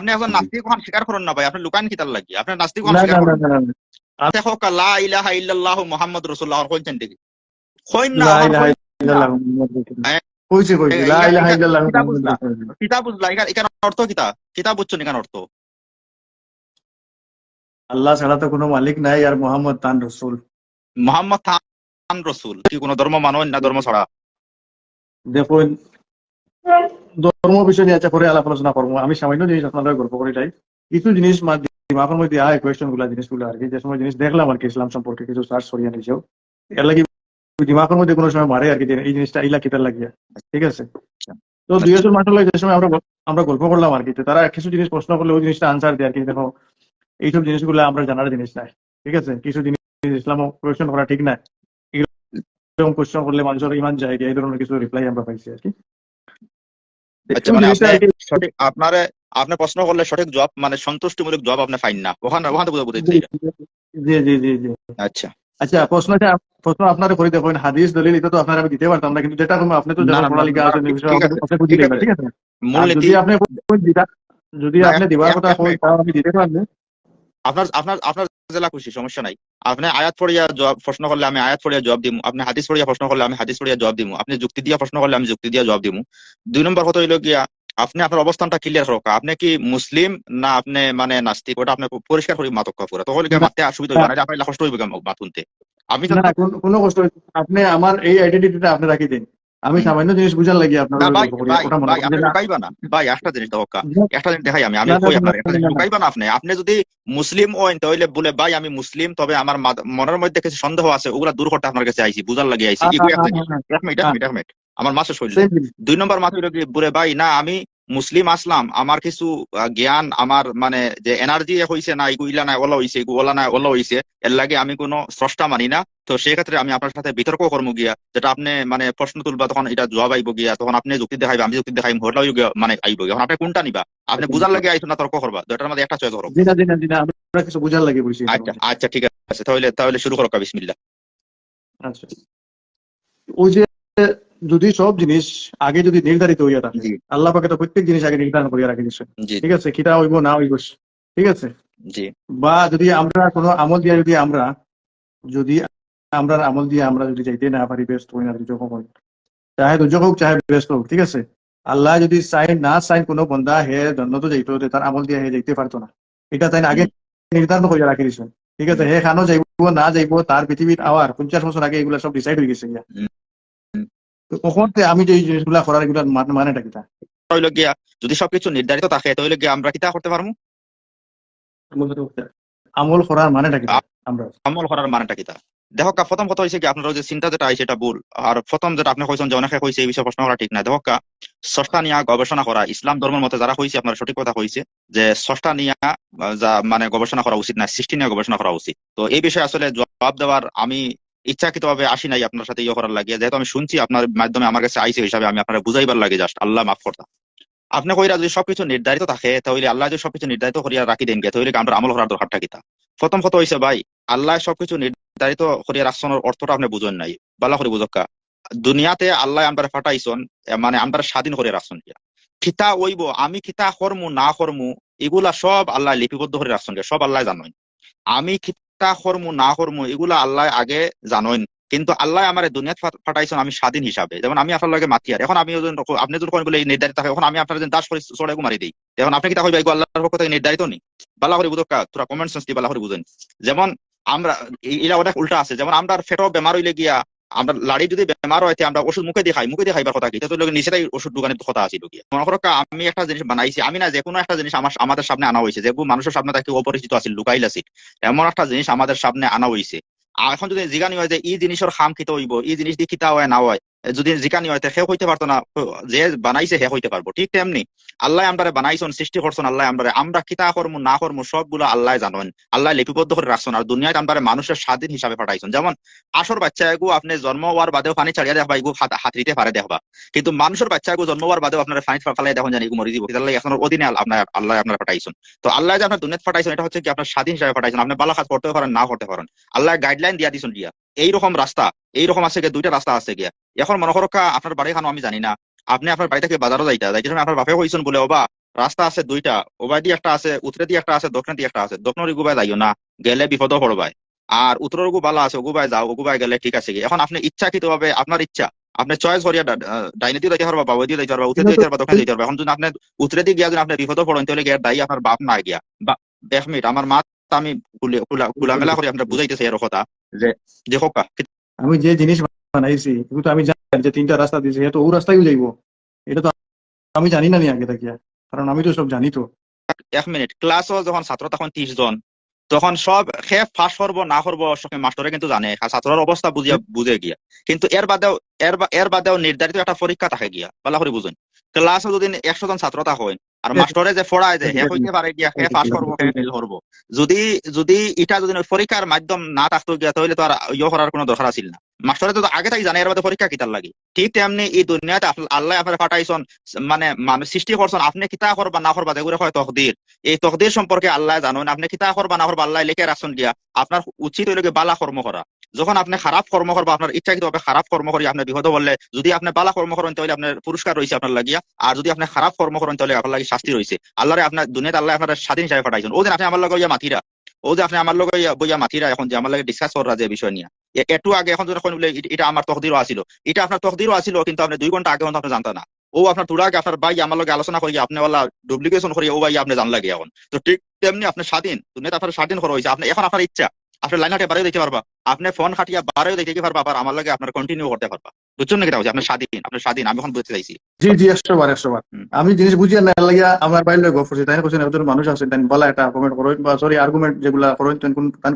আপনি এখন নাস্তিক হন স্বীকার করুন না ভাই আপনি লুকান কিতার লাগি? আপনি নাস্তিক হন স্বীকার করুন। হোক লা ইলাহা ইল্লাল্লাহ মুহাম্মদ রাসূলুল্লাহ কইছেন দেখি কইন না। হ্যাঁ। কইছে কইছে লা ইলাহা ইল্লাল্লাহ। কিতাব বুঝলা এখানে অর্থ কিতা কিতাব বুঝছেন এখানে অর্থ। আল্লাহ ছাড়া তো কোনো মালিক নাই আর মোহাম্মদ তান রসুল। মোহাম্মদ খান রসুল। কি কোন ধর্ম মানেন না ধর্ম ছাড়া? দেখুন ধর্ম বিষয় নিয়ে পরে আলাপ আলোচনা করব আমি সামান্য জিনিস আপনাদের গল্প করে কিছু জিনিস মা- দিমাগের মধ্যে আয় কোয়েশ্চেনগুলা জিনিসগুলো আর কি, যে সময় জিনিস দেখলাম আর কি ইসলাম সম্পর্কে কিছু সার্চ করিয়া নিজেও এর মধ্যে কোনো সময় মারে আর কি এই জিনিসটা ঠিক আছে? তো দুই হাজার যে সময় আমরা আমরা গল্প করলাম আর কি তারা কিছু জিনিস প্রশ্ন করলে ওই জিনিসটা আনসার দেয় আর কি, দেখো, এইসব জিনিসগুলো আমরা জানার জিনিস নাই। ঠিক আছে? কিছু জিনিস ইসলাম কোয়েশ্চেন করা ঠিক না এরকম কোয়েশ্চেন করলে মানুষের ইমান যায় এই ধরনের কিছু রিপ্লাই আমরা পাইছি আর কি। আচ্ছা মানে সঠিক আপনারে আপনি প্রশ্ন করলে সঠিক জবাব মানে সন্তুষ্টিমূলক জবাব আপনি পাইন না। ওখানে ওখানে বুঝা বুঝাইতে জি জি জি জি আচ্ছা। আচ্ছা প্রশ্নটা প্রশ্ন আপনারা করে দেখুন। হাদিস দলিল এটা তো আপনারা আমি দিতে পারতাম না কিন্তু যেটা তুমি আপনি তো পড়ালেখা আছে ঠিক আছে, যদি আপনি যদি আপনি দিবার কথা এক তাও আমি দিতে পারব। আপনার আপনার আপনার জেলা খুশি, সমস্যা নাই। আপনি আয়াত পড়িয়া জবাব প্রশ্ন করলে আমি আয়াত পড়িয়া জবাব দিমু। আপনি হাদিস পড়িয়া প্রশ্ন করলে আমি হাদিস পড়িয়া জবাব দিমু। আপনি যুক্তি দিয়া প্রশ্ন করলে আমি যুক্তি দিয়া জবাব দিমু। দুই নম্বর কথা হইল গিয়া, আপনি আপনার অবস্থানটা ক্লিয়ার হোক। আপনি কি মুসলিম না আপনি মানে নাস্তিক? ওটা আপনি পরিষ্কার করে মাতক পুরা। তখন মাতে অসুবিধা হইবে না? আপনার কষ্ট হইবে মাত শুনতে আমি কোন- কষ্ট আপনি আমার এই আইডেন্টিটিটা আপনি রাখি দিন। আমি সামান্য জিনিস বুঝার লাগি আপনার আপনি না, ভাই একটা জিনিস দেখো একটা জিনিস দেখাই আমি আমি কই আপনার একটা জিনিস না, না। আপনি? আপনি যদি মুসলিম হন তাহলে বলে ভাই আমি মুসলিম তবে আমার মনের মধ্যে কিছু সন্দেহ আছে ওগুলা দূর করতে আপনার কাছে আইছি বুঝার লাগে আইছি। আ- জিনিস। আ- এক মিনিট এক মিনিট এক মিনিট আমার মাসে শৈল দুই নম্বর মাসে বলে ভাই না আমি মুসলিম আসলাম আমার কিছু জ্ঞান আমার মানে যে এনার্জি হইছে না এগু ইলা নাই ওলা হইছে ওলা নাই ওলা হইছে এর লাগে আমি কোনো স্রষ্টা মানি না। তো সেই ক্ষেত্রে আমি আপনার সাথে বিতর্ক কর্ম গিয়া যেটা আপনি মানে প্রশ্ন তুলবা তখন এটা জবাব আইব গিয়া তখন আপনি যুক্তি দেখাইবা আমি যুক্তি দেখাইম হটাও মানে আইব গিয়া আপনি কোনটা নিবা? আপনি বুঝার লাগে আইছো না তর্ক করবা দুটার মধ্যে একটা চয়েস করো আমরা কিছু বুঝার লাগি আচ্ছা আচ্ছা ঠিক আছে তাহলে তাহলে শুরু করো বিসমিল্লাহ। আচ্ছা ওই যে যদি সব জিনিস আগে যদি নির্ধারিত হইয়া থাকে আল্লাহ পাকে তো প্রত্যেক জিনিস আগে নির্ধারণ করিয়া রাখি দিচ্ছে ঠিক আছে কিটা হইব না হইব ঠিক আছে? বা যদি আমরা কোনো আমল দিয়ে যদি আমরা যদি আমরা আমল দিয়ে আমরা যদি যাইতে না পারি বেস্ট হই না দুজক হই চাহে দুজক হোক চাহে বেস্ট হোক ঠিক আছে? আল্লাহ যদি সাইন না সাইন কোনো বন্ধা হে জন্নত যাইতো তার আমল দিয়ে হে যাইতে পারতো না। এটা তাই আগে নির্ধারণ করিয়া রাখি দিছে। ঠিক আছে হে খানো যাইব না যাইব তার পৃথিবীত আওয়ার পঞ্চাশ বছর আগে এগুলা সব ডিসাইড হয়ে গেছে কখন আমি যে এই জিনিসগুলা করার এগুলা মান- মানেটা কিটা হইল গিয়া যদি সবকিছু নির্ধারিত থাকে তাহলে গিয়া আমরা কিতা করতে পারব আমল করার মানেটা আমরা। আমল করার মানেটা কিতা? দেখো কা প্রথম কথা কি আপনার যে চিন্তা যেটা আইছে এটা ভুল। আর প্রথম যেটা আপনি কইছেন যে অনেকে কইছে এই বিষয়ে প্রশ্ন করা ঠিক না দেখো কা ষষ্ঠা নিয়া গবেষণা করা ইসলাম ধর্মের মতে যারা কইছে আপনার সঠিক কথা কইছে যে ষষ্ঠা নিয়া যা মানে গবেষণা করা উচিত না সৃষ্টি নিয়ে গবেষণা করা উচিত। তো এই বিষয়ে আসলে জবাব দেওয়ার আমি ইচ্ছাকৃতভাবে আসি নাই আপনার সাথে ইয়ে করার লাগে যেহেতু আমি শুনছি, আপনার মাধ্যমে আমার কাছে আইছে হিসাবে আমি আপনার বুঝাইবার লাগে জাস্ট আল্লাহ মাফ করতাম আপনি কইরা যদি সবকিছু নির্ধারিত থাকে, তাহলে আল্লাহ যদি সবকিছু নির্ধারিত করিয়া রাখি দেন গে, তাহলে আমরা আমল করার দরকারটা কিতা প্রথম কথা হইছে ভাই, আল্লাহ সবকিছু নির্ধারিত করিয়া রাখছনের অর্থটা আপনি বুঝেন নাই। বালা করে বুঝক্কা দুনিয়াতে আল্লাহ আমরা ফাটাইছন মানে আমরা স্বাধীন করে রাখছন গিয়া খিতা ওইব আমি খিতা কর্মু, না কর্মু, এগুলা সব আল্লাহ লিপিবদ্ধ করে রাখছন সব আল্লাহ জানেন। আমি খিতা কর্মু না কর্মু এগুলা আল্লাহ আগে জানেন। কিন্তু আল্লাহ আমার দুনিয়াত ফা- ফাটাইছেন আমি স্বাধীন হিসাবে। যেমন আমি আপনার লাগে মাতি আর। এখন আমি আপনি যদি কোন নির্ধারিত থাকে, এখন আমি আপনার দাস করে চড়াই মারি দিই। এখন আপনি কি তা হইবা আল্লাহর পক্ষ থেকে নির্ধারিত নি বালা করে বুঝকা তোরা কমেন্ট সেন্স দিয়ে বালা করে বুঝেন। যেমন আমরা এটা অনেক উল্টা আছে। যেমন আমরা ফেটো বেমার হইলে গিয়া আমরা লাড়ি যদি বেমার হয় আমরা ওষুধ মুখে দেখাই খাই মুখে দিয়ে খাইবার কথা কি? তো লোক নিচেটাই ওষুধ দোকানে কথা আছে গিয়া মনে করো আমি একটা জিনিস বানাইছি, আমি না যে কোনো একটা জিনিস আমার, আমাদের সামনে আনা হয়েছে যে মানুষের সামনে তাকে অপরিচিত আছে লুকাইল আছে এমন একটা জিনিস আমাদের সামনে আনা হয়েছে এখন যদি জিগানি হয় যে এই জিনিসের খাম খেতে হইব এই জিনিস দিয়ে খিতা হয় না হয় যদি জিকানি হয় সে হইতে পারতো না। যে বানাইছে হে হইতে পারব। ঠিক তেমনি আল্লাহ আমরা বানাইছেন, সৃষ্টি করছেন আল্লাহ আমরা আমরা কিতা কর্ম, না কর্ম, সবগুলো আল্লাহ জানেন। আল্লাহ লিপিবদ্ধ করে রাখছেন আর দুনিয়ায় আমরা মানুষের স্বাধীন হিসাবে পাঠাইছেন। যেমন আসর বাচ্চা এগু আপনি জন্ম হওয়ার বাদেও পানি ছাড়িয়া দেখবা এগু হাত হাতরিতে পারে দেখবা কিন্তু মানুষের বাচ্চা এগু জন্ম হওয়ার বাদেও আপনার পানি ফালাই দেখুন জানি মরি দিব তাহলে এখন অধীনে আপনার, আল্লাহ আপনার পাঠাইছেন। তো আল্লাহ যে আপনার দুনিয়াত পাঠাইছেন, এটা হচ্ছে কি আপনার স্বাধীন হিসাবে পাঠাইছেন। আপনি বালা কাজ করতে পারেন না করতে পারেন। আল্লাহ গাইডলাইন দিয়া দিছেন দিয়া। এইরকম রাস্তা এইরকম আছে গিয়া, দুইটা রাস্তা আছে গিয়া। এখন মনে আপনার বাড়ি খানো, আমি জানি না। আপনি আপনার বাড়ি থেকে বাজারও যাইতা সময় আপনার বাপে কইছেন বলে, ওবা, রাস্তা আছে দুইটা ওবাই দিয়ে একটা আছে উত্তরে দিয়ে একটা আছে দক্ষিণ দিয়ে একটা আছে, দক্ষিণের গুবাই যাইও না, গেলে বিপদ পড়বাই। আর উত্তরের গু বালা আছে ওগুবাই যাও ওগুবাই গেলে ঠিক আছে এখন আপনি ইচ্ছাকৃত ভাবে আপনার ইচ্ছা, আপনি চয়েস করিয়া ডাইনে দিয়ে যাইতে পারবা বাবু দিয়ে যাইতে পারবা, উত্তরে দিয়ে পারবা, দক্ষিণে যাইতে পারবা। এখন যদি আপনি উত্তরে দিয়ে গিয়া যদি আপনি বিপদ পড়েন, তাহলে গিয়ে দায়ী আপনার বাপ না গিয়া। বা, এক মিনিট, আমার মা আমি খুলে- খোলা- খোলামেলা করে, আপনার বুঝাইতেছি এর কথা, যে যে হোক আমি যে জিনিস বানাইছি কিন্তু আমি জানি যে তিনটা রাস্তা দিয়েছি তো ও রাস্তায় যাইব। এটা তো আমি জানি না নি আগে থাকিয়া কারণ আমি তো সব জানি তো। এক মিনিট ক্লাসও যখন ছাত্র, তখন ত্রিশ জন। তখন সব সে ফাঁস করব না করব মাস্টরে কিন্তু জানে ছাত্রের অবস্থা বুঝিয়া বুঝে গিয়া। কিন্তু এর বাদেও এর এর বাদেও নির্ধারিত একটা পরীক্ষা থাকে গিয়া বলা করে বুঝুন। ক্লাসে যদি একশো জন ছাত্র তা হয় আর মাস্টরে যে পড়ায় যে হে হইতে পারে গিয়া হে পাস করব হে ফেল করব। যদি যদি এটা যদি পরীক্ষার মাধ্যম না থাকতো গিয়া তাহলে তো আর ইয়ে করার কোনো দরকার আছিল না। মাস্টরে তো আগে থেকে জানে, এর বাদে পরীক্ষা কিতার লাগে? ঠিক তেমনি এই দুনিয়াতে আল্লাহ আপনার পাঠাইছন মানে মানুষ সৃষ্টি করছেন, আপনি কিতা করবা, না করবা, যেগুলো হয় তকদির। এই তকদির সম্পর্কে আল্লাহ জানেন, আপনি কিতা করবা, না করবা, আল্লাহ লিখে রাখছেন গিয়া, আপনার উচিত হইল বালা কর্ম করা। যখন আপনি খারাপ কর্ম করবা, আপনার ইচ্ছাকৃত ভাবে খারাপ কর্ম করি, আপনি বিপদ বললে, যদি আপনি বালা কর্ম করেন, তাহলে আপনার পুরস্কার রয়েছে আপনার লাগিয়া, আর যদি আপনি খারাপ কর্ম করেন, তাহলে আপনার লাগে শাস্তি রয়েছে। আল্লাহরে আপনার দুনিয়াতে আল্লাহ আপনার স্বাধীন হিসাবে পাঠাইছেন। ও দিন আপনি আমার লগে ইয়া মাথিরা ও যে আপনি আমার লগে ইয়া বইয়া মাথিরা এখন যে আমার লাগে ডিসকাস করা যে বিষয় নিয়ে। একটু আগে এখন যখন বলে "এ- এটা আমার তকদিরও আসিল এটা আপনার তকদিরও আসিল কিন্তু আপনি দুই ঘণ্টা আগে আপনি জানতেন না। ও আপনার তুলা আগে আপনার ভাই আমার লগে আলোচনা করি আপনি ওলা ডুপ্লিকেশন করি ও ভাই আপনি জান লাগে এখন। তো ঠিক তেমনি আপনি স্বাধীন দুনিয়াতে আপনার স্বাধীন করা হয়েছে আপনি, এখন আপনার ইচ্ছা, আপনি লাইন হাটে বাড়িও দিতে পারবা। আপনি ফোন খাটিয়া বাড়িও দিতে পারবা, আবার আমার লগে আপনার কন্টিনিউ করতে পারবা। হচ্ছে স্বাধীন স্বাধীন আমি এখন বুঝতে চাইছি। জি জি একশো বার একশো বার। আমি জিনিস বুঝিয়ে না লাগিয়া আমার বাইরে গপ করছি তাই কোশ্চেন একজন মানুষ আছে তাই বলা একটা কমেন্ট করো বা সরি আর্গুমেন্ট যেগুলা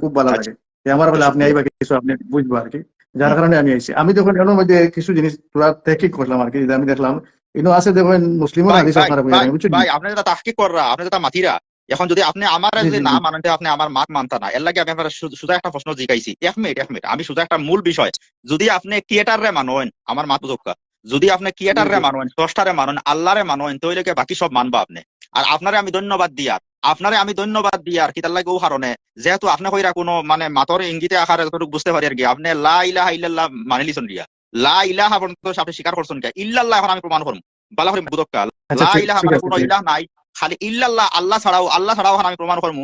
খুব ভালো লাগে। যে আমার বলে আপনি আইবা কিছু আপনি বুঝবা আর কি। যার কারণে আমি আইছি। আমি যখন এর মধ্যে কিছু জিনিস পুরা তেকিক করলাম আর কি আমি দেখলাম ইনো আছে দেখবেন মুসলিম হাদিস আপনারা বুঝছেন ভাই আপনি যেটা তাহকিক কররা আপনি যেটা মাথিরা। এখন যদি আপনি আমার যদি না। মানেন আপনি আমার মাত মানতা না এর লাগে আমি আপনার সুজা একটা প্রশ্ন জিগাইছি। এক মিনিট এক মিনিট আমি সুজা একটা মূল বিষয়। যদি আপনি ক্রিয়েটার রে মানেন আমার মাত বুঝকা যদি আপনি ক্রিয়েটার রে। মানেন স্রষ্টারে মানেন আল্লাহরে মানেন তাহলে কি বাকি সব মানবা আপনি। আর আপনারে আমি ধন্যবাদ দিয়ার আপনারে আমি ধন্যবাদ দিয়ার কি তার লাগে ও কারণে যেহেতু আপনি কইরা কোনো মানে মাতর ইঙ্গিতে আকারে যতটুকু বুঝতে পারি আর কি আপনি লা ইলাহা ইল্লাল্লাহ মানি লিছন দিয়া। লা ইলাহা পর্যন্ত আপনি স্বীকার করছেন কে? ইল্লাল্লাহ এখন আমি প্রমাণ করব বালা করে বুদক্কা আচ্ছা লা ইলাহা মানে কোনো ইলাহ নাই। খালি ইল্লাল্লাহ আল্লাহ ছাড়াও আল্লাহ ছাড়াও আমি প্রমাণ করব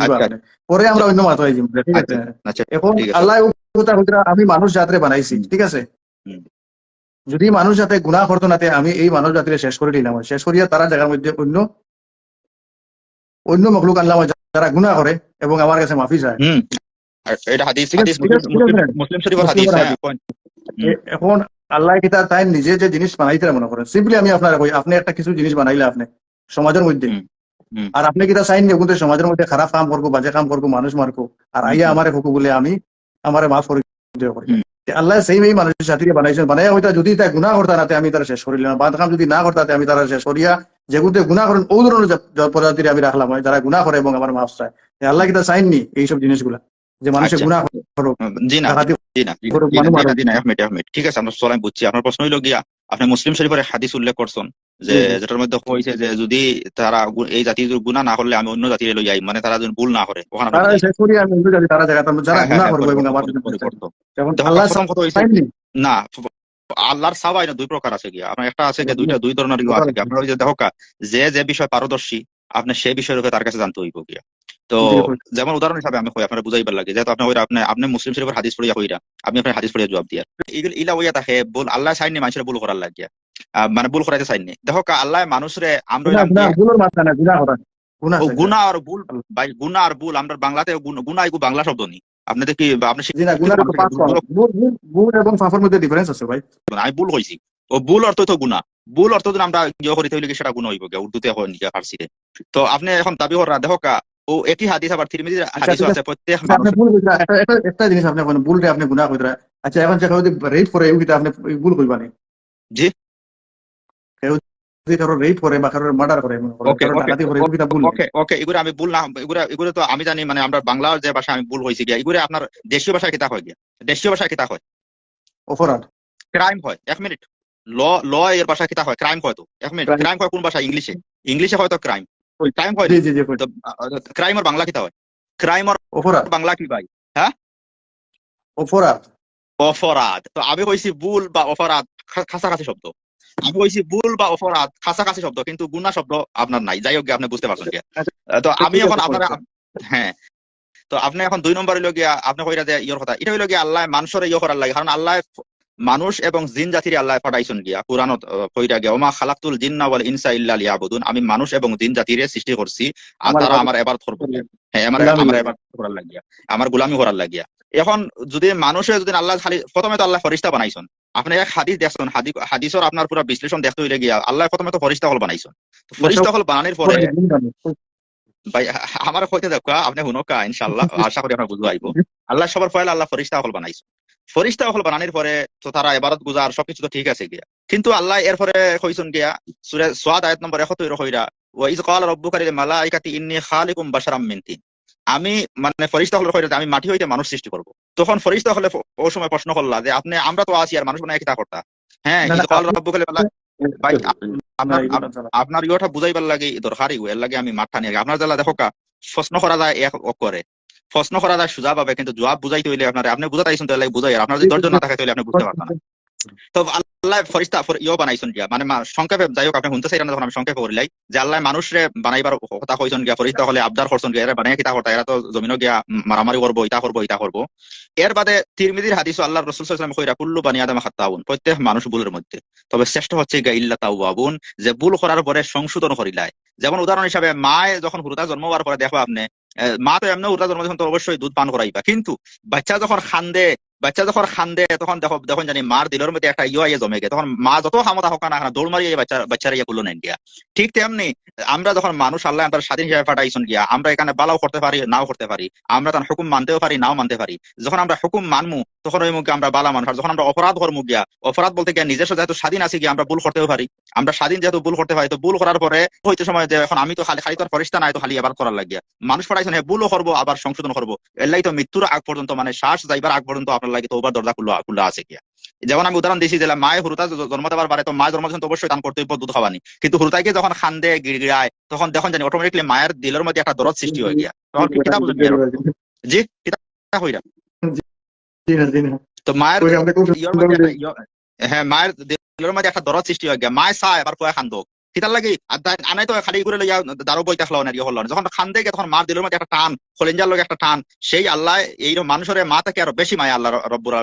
আচ্ছা। পরে আমরা অন্য মাত্রায় যাব ঠিক আছে? আচ্ছা এখন আল্লাহ আমি মানুষ জাতিরে বানাইছি ঠিক আছে? যদি মানুষ যাতে গুনাহ করতো নাতে আমি এই মানব জাতিরে শেষ করে দিলাম। শেষ করিয়া তারা জায়গার মধ্যে অন্য অন্য মখলুক আনলাম যারা গুনাহ করে এবং আমার কাছে মাফি চায়। এটা হাদিস মুসলিম শরীফের হাদিস হ্যাঁ, এখন আল্লাহ কিতা তাই নিজে যে জিনিস বানাইতে মনে করেন। সিম্পলি আমি আপনার কই আপনি একটা কিছু জিনিস বানাইলে আপনি সমাজের মধ্যে। আর আপনি কিতা চাইন কিন্তু সমাজের মধ্যে খারাপ কাম করব বাজে কাম করব মানুষ মারবো আর আইয়া। আমারে হুকু বলে আমি আমারে মাফ করে দিও। করি আল্লাহ সেই এই মানুষের সাথে বানাইছেন বানাইয়া হইতা যদি তাই গুনাহ করতা নাতে আমি তারা শেষ করিলাম। বাদ কাম যদি না করতাতে আমি তারা শেষ করিয়া যেগুলো গুনাহ করেন ও ধরনের যে- যে প্রজাতির আমি রাখলাম হয়, যারা গুনাহ করে এবং আমার মাফ চায়। তে আল্লাহ কিতা চাইননি এইসব জিনিসগুলা? যে মানুষের আচ্ছা। জি না জি না। জি না, জি না, না, মারুক। না, ঠিক আছে আমরা চলাই বুঝছি। আপনার প্রশ্ন হইল গিয়া আপনি মুসলিম শরীফের হাদিস উল্লেখ করছেন যে। যেটার মধ্যে কইছে যে যদি তারা এই জাতি গুণা না করলে আমি অন্য জাতির লই যাই মানে তারা যদি ভুল না করে। ওখানে না আল্লাহর সাবাই না দুই প্রকার আছে গিয়া। আপনার একটা আছে দুইটা দুই ধরনের আছে আপনার ওই যে দেখো যে যে বিষয় পারদর্শী আপনি সেই বিষয়ের উপরে তার কাছে জানতে হইব গিয়া। তো। যেমন উদাহরণ হিসাবে আমি কই আপনার বুঝাইবার লাগে। যেহেতু আপনি ওইরা আপনি আপনি মুসলিম শরীফের হাদিস পড়িয়া হইরা আপনি আপনার হাদিস পড়িয়া জবাব দিয়া। ইগুল ইলা ওইয়া থাকে বল আল্লাহ চাইনি মানুষের ভুল করার লাগিয়া। আহ, মানে ভুল করাইতে চাইনি দেখো আল্লাহ মানুষরে আমরা আর ভুল ভাই গুনাহ আর ভুল আমরা বাংলাতে এগু বাংলা শব্দ নি। আপনি ভুল এবং ফাফার মধ্যে ডিফারেন্স আছে ভাই। আমি ভুল কইছি। ও ভুল অর্থ তো গুণা ভুল অর্থ যদি আমরা ইয়ে করি তাহলে কি সেটা গুণ হইব উর্দুতে হয় নিকা ফার্সিতে। তো আপনি এখন দাবি করা দেখো কা ও একই হাদিস আবার তিরমিজির হাদিস ঠিক আছে প্রত্যেক আচ্ছা, আপনি ভুল কইরা একটা একটা জিনিস আপনি কোন ভুলটা আপনি গুনাহ কইরা আচ্ছা এখন যে যদি রেট করে এগুলা আপনি ভুল কইবা নি জি। কেউ যদি কারও রেট করে বা কারও মার্ডার করে করেন, Okay, কারও okay, ডাকাতি করে এগুলা ভুল ওকে ওকে এগুলো আমি ভুল না এগুলো এগুলো তো আমি জানি মানে আমরা বাংলার যে ভাষা আমি ভুল হয়েছি গিয়া। এগুলো আপনার দেশীয় ভাষায় কিতা হয় গিয়া। দেশীয় ভাষায় কিতা হয়। অপরাধ? ক্রাইম হয় এক মিনিট ল ল এর ভাষা কিতা হয় ক্রাইম হয় তো। এক মিনিট. ক্রাইম হয় কোন ভাষা ইংলিশে ইংলিশে হয়তো ক্রাইম ক্রাইম হয়। জি জি জি বাংলা কিতা হয় ক্রাইমের অপরাধ। বাংলা কি ভাই? অপরাধ। অপরাধ। তো আমি কইছি ভুল বা অপরাধ কাছাকাছি শব্দ। আমি কইছি ভুল বা অপরাধ কাছাকাছি শব্দ কিন্তু গুণা শব্দ আপনার নাই। যাই হোক আপনি বুঝতে পারছেন আচ্ছা, আহ, তো আমি এখন আপনার। হ্যাঁ। তো আপনি এখন দুই নম্বর হইল গিয়া আপনি কইরা যে ইয়র কথা। এটা হইল গিয়া আল্লাহ মানুষের ইয়ে করার লাগে। কারণ আল্লাহ মানুষ এবং জিন জাতির আল্লাহ পাঠাইছেন গিয়া আহ, কইরা গিয়া ওমা খালাকুল জিন্না ওয়াল ইনসা ইল্লা লিয়াবুদুন আমি মানুষ এবং জিন জাতিরে সৃষ্টি করছি আর আমার তারা আমার এবার করব। হ্যাঁ আমার আমার এবার করার লাগিয়া আমার গোলামি করার লাগিয়া। এখন যদি মানুষে যদি আল্লাহ খালি প্রথমে তো আল্লাহ ফরিস্তা বানাইছেন। আপনি এক হাদিস দেখছেন হাদিস হাদিসের আপনার পুরো বিশ্লেষণ দেখতে হইলে গিয়া আল্লাহ প্রথমে তো ফরিস্তা হল বানাইছেন। ফরিস্তা হল বানানোর পরে ভাই আমার হইতে দেখো আপনি শুনকা ইনশাআল্লাহ আশা করি আপনার বুঝব আইব। আল্লাহ সবার পয়লা আল্লাহ ফরিস্তা হল বানাইছে। ফরিস্তা হল বানানোর পরে তো তারা এবারত গুজার সবকিছু তো ঠিক আছে গিয়া। কিন্তু আল্লাহ এরপরে কইছেন গিয়া সূরা সোয়াদ আয়াত নম্বর 71 কইরা ওয়া ইজ ক্বালা রাব্বুকা লিল মালাইকাতি ইন্নী খালিকুম বাশারাম মিন তিন। আমি মানে ফরিস্তা হল কইরা আমি মাটি হইতে মানুষ সৃষ্টি করব। তখন ফরিস্তা হলে ও সময় প্রশ্ন করলা যে আপনি আমরা তো আছি আর মানুষ বানায় কিতা করতা? হ্যাঁ না, ইজ না, ভাই, আপনার আপনার ইয়েটা বুঝাইবার লাগে দরকারি এর লাগে আমি মাথা নিয়ে আপনার জ্বালা দেখো কা প্রশ্ন করা যায় এক করে। প্রশ্ন করা যায় সোজা পাবে কিন্তু জবাব বুঝাইতে হইলে আপনার আপনি বুঝাতে আইসুন তাহলে বুঝাই আপনার যদি ধৈর্য না থাকে তাহলে আপনি বুঝতে পারবেন না। তো আল্লাহ ফরিস্তা ফর- ইয়ে বানাইছেন গিয়া। মানে সংক্ষেপে যাই হোক, আপনি শুনতে আমি যে আল্লাহ মানুষরে বানাইবার কথা কইছেন গিয়া, ফরিস্তা হলে আবদার করছেন গিয়া, এরা বানাই কিতা করতা? এরা তো জমিনও গিয়া মারামারি করব ইটা করব ইটা করব। এর বাদে হাদিস আল্লাহ রসুল সাল্লাম কইরা, কুল্লু বানি আদম খাত্তাউন প্রত্যেক মানুষ ভুলের মধ্যে। তবে শ্রেষ্ঠ হচ্ছে গিয়া ইল্লা তাওয়াবুন, যে ভুল করার পরে সংশোধন করিলাই যেমন উদাহরণ হিসাবে, মায়ে যখন হুরুতা জন্ম হওয়ার পরে দেখো আপনি মা তো এমনি হুরুতা জন্ম যখন তো অবশ্যই দুধ পান করাইবা। কিন্তু বাচ্চা যখন খান্দে বাচ্চা যখন খান্দে, তখন দেখো, দেখুন জানি মার দিলের মধ্যে একটা ইয়ে জমে গে তখন মা যত ক্ষমতা হোক না দৌড় মারিয়ে বাচ্চা, বাচ্চারা ইয়ে করল নেন গিয়া ঠিক তেমনি আমরা যখন মানুষ, আল্লাহ আমরা স্বাধীন হিসাবে পাঠাইছেন গিয়া, আমরা এখানে বালাও করতে পারি, নাও করতে পারি। আমরা তখন হুকুম মানতেও পারি, নাও মানতে পারি। যখন আমরা হুকুম মানমু, তখন ওই মুখে আমরা বালা মানুষ। যখন আমরা অপরাধ করমু গিয়া, অপরাধ বলতে গিয়া নিজস্ব যেহেতু স্বাধীন আছি গিয়া আমরা ভুল করতেও পারি। আমরা স্বাধীন যেহেতু ভুল করতে পারি তো ভুল করার পরে হইতে সময় যে এখন আমি তো খালি খালি তোর ফরিস্তা নাই, তো খালি এবার করার লাগিয়া। মানুষ পাঠাইছেন হ্যাঁ ভুলও করব, আবার সংশোধন করব। এর লাগি তো মৃত্যুর আগ পর্যন্ত মানে শ্বাস যাইবার আগ পর্যন্ত আপনার লাগে তো ওবার দরজা খুলা খুলা আছে গিয়া। যেমন আমি উদাহরণ দিয়েছি যে মায়ের হুরুতা জন্ম দেওয়ার বারে তো মায়ের জন্ম দিয়েছেন তো অবশ্যই দান করতে হইব দুধ খাওয়ানি কিন্তু হুরুতাকে যখন খান্দে গিড়গিড়ায় তখন দেখুন জানি অটোমেটিকলি মায়ের দিলের মধ্যে একটা দরদ সৃষ্টি হয়ে গিয়া। তখন কি কিতাব? জি কিতাব হইরা তো মায়ের ইয়র মধ্যে হ্যাঁ মায়ের দিলের মধ্যে একটা দরদ সৃষ্টি হয়ে গিয়া। মায় চায় আবার কয়ে খান্দক কিতার লাগি? আনাই তো খালি করে লইয়া দারো বই দেখল না ইয়ে হলো যখন খান্দে গিয়ে তখন মার দিলের মধ্যে একটা টান খলিঞ্জার লগে একটা টান। সেই আল্লাহ এই মানুষের মা থেকে আরও বেশি মায়া আল্লাহ রব্বুর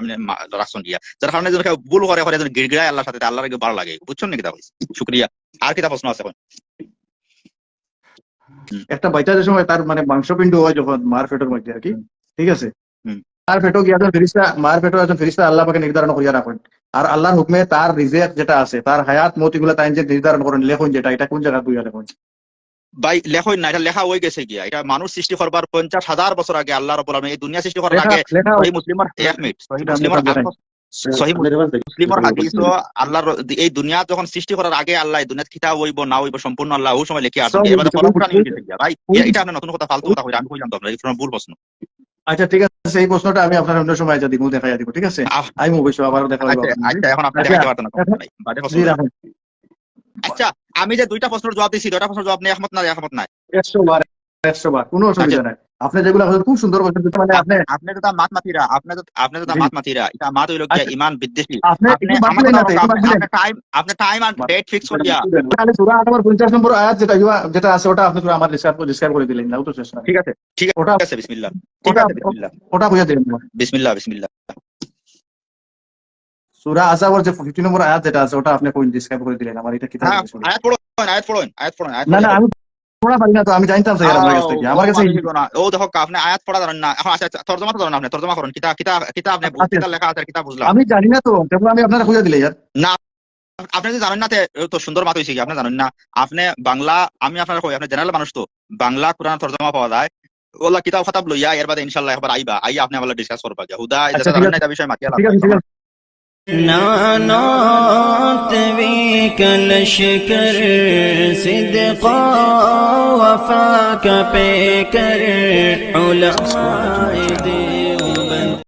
রাখছেন গিয়া। যার কারণে যদি ভুল করে করে গিড়গিড়ায় আল্লাহর সাথে আল্লাহর ভালো লাগে। বুঝছেন নাকি তা শুক্রিয়া। আর কিতা প্রশ্ন আছে এখন? একটা বাচ্চা যে সময় তার মানে মাংসপিণ্ড হয় যখন মার পেটের মধ্যে আর কি ঠিক আছে। মার পেটও গিয়ে একজন ফেরিস্তা মার পেটও একজন ফেরিস্তা আল্লাহ পাকে নির্ধারণ করিয়া রাখেন। আর আল্লাহর হুকমে তার রিজেক যেটা আছে তার হায়াত মত এগুলা তাই যে নির্ধারণ করেন লেখন যেটা এটা কোন জায়গা বুঝা লেখন ভাই লেখই না এটা লেখা হয়ে গেছে গিয়া। এটা মানুষ সৃষ্টি করবার পঞ্চাশ হাজার বছর আগে আল্লাহ আলমিন এই দুনিয়া সৃষ্টি করার আগে সহি মুসলিমর এক মিনিট সহি মুসলিমর হাদিস আল্লাহর এই দুনিয়া যখন সৃষ্টি করার আগে আল্লাহ এই দুনিয়াত কিতাব হইব না হইব সম্পূর্ণ আল্লাহ সময় লিখে আসবে। ভাই এটা আপনার নতুন কথা ফালতু কথা কইরা আমি কইলাম তো আপনার ভুল প্রশ্ন আচ্ছা ঠিক আছে এই প্রশ্নটা আমি আপনার অন্য সময় যদি দিব দেখা দিব ঠিক আছে? আমি আমি অবশ্য আবার দেখা আচ্ছা আচ্ছা এখন আপনি আচ্ছা, পারতেন না। রাখুন আচ্ছা আমি যে দুইটা প্রশ্নের জবাব দিছি দুইটা প্রশ্নের জবাব নিয়ে একমত না একমত নাই? একশো বার একশো বার কোনো অসুবিধা নাই। আপনি যেগুলো বলছেন খুব সুন্দর বলছেন কিন্তু মানে আপনি আপনি তো মাত মাতিরা আপনি তো আপনি তো জি। মাত মাতিরা। এটা মাত হইল গিয়া আচ্ছা। ইমান বিদ্বেষী। আপনি আপনি একটু বাদ আমাকে দিলেন না তো, বলুন, একটু বাদ আপনি দিলেন। টাইম আপনি টাইম আর ডেট ফিক্স করিয়া তাহলে সূরা আট পঞ্চাশ নম্বর আয়াত যেটা ইয়া- যেটা আছে ওটা আপনি আমার ডিসকাস ডিসকাস করে দিলেন না ও তো শেষ না। ঠিক আছে। ঠিক ওটা আছে বিসমিল্লাহ। ঠিক ওটা আছে বিসমিল্লাহ। ওটা বুঝা দিলেন বিসমিল্লাহ বিসমিল্লাহ। সূরা আযাবর যে 50 নম্বর আয়াত যেটা আছে ওটা আপনি কোন ডিসকাস করে দিলেন? আমার এটা কিতাব হ্যাঁ আয়াত পড়ুন আয়াত পড়ুন আয়াত পড়ুন আয়াত না না পড়ুন। আমি পড়া পারি না তো আমি জানতাম স্যার আপনার কাছ থেকে। আমার কাছে না। ও দেখো আপনি আয়াত পড়া জানেন না। এখন আচ্ছা আচ্ছা, তর্জমা তো জানেন আপনি তর্জমা করুন। কিতা কিতা কিতা আপনি আচ্ছা। কিতা লেখা আছে কিতা বুঝলাম। আমি জানি না তো তখন আমি আপনারা খুঁজে দিলে আপনি যদি জানেন না তে সুন্দর মাত হইছে কি আপনি জানেন না। আপনি বাংলা আমি আপনার কই আপনি জেনারেল মানুষ তো। বাংলা কোরআন তর্জমা পাওয়া যায়। ওলা কিতাব খাতাব লইয়া এর বাদে ইনশাআল্লাহ একবার আইবা। আইয়া আপনি আমার ডিসকাস করবা হুদা আচ্ছা, না এটা বিষয় মাতিয়া نعنات بك لشكر صدقا وفاك بكر علماء دين